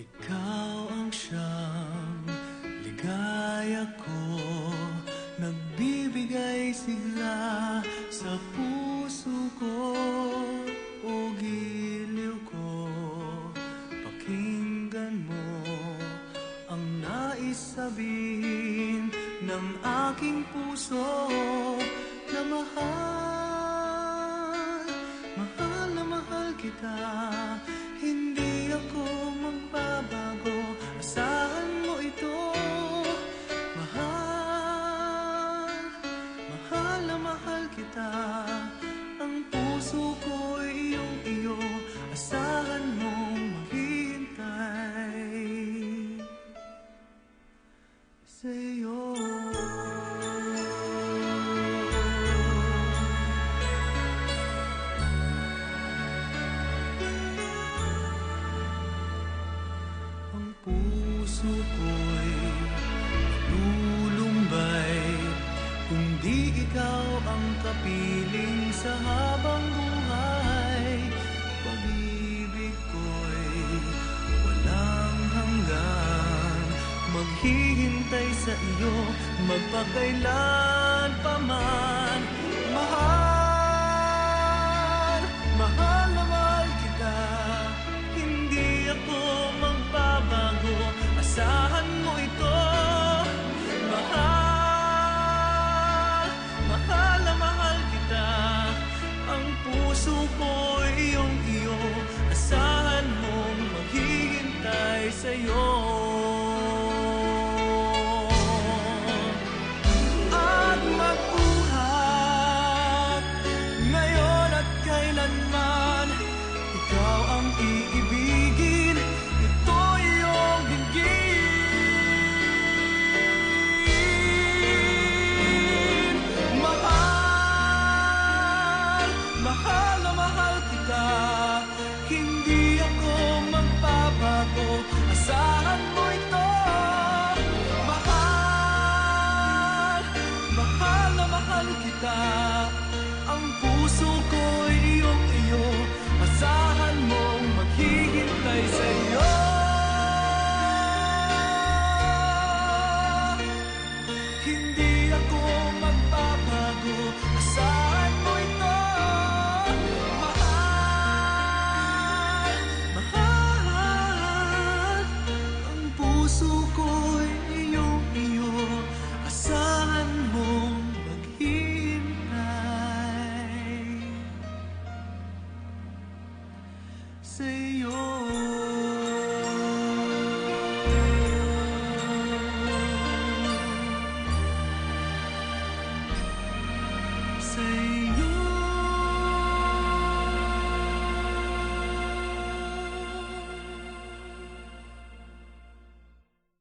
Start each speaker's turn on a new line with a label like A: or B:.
A: Ikaw ang siyang ligaya ko. Nagbibigay sigla sa puso ko. O giliw ko Pakinggan mo ang nais sabihin Ng aking puso na mahal Mahal na mahal kita. Hindi ako puso lulumbay. Kung di ikaw ang kapiling sa habang buhay Pag-ibig ko'y walang hanggan. Maghihintay sa iyo magpakailan pa man. Mahal 没有 다 没有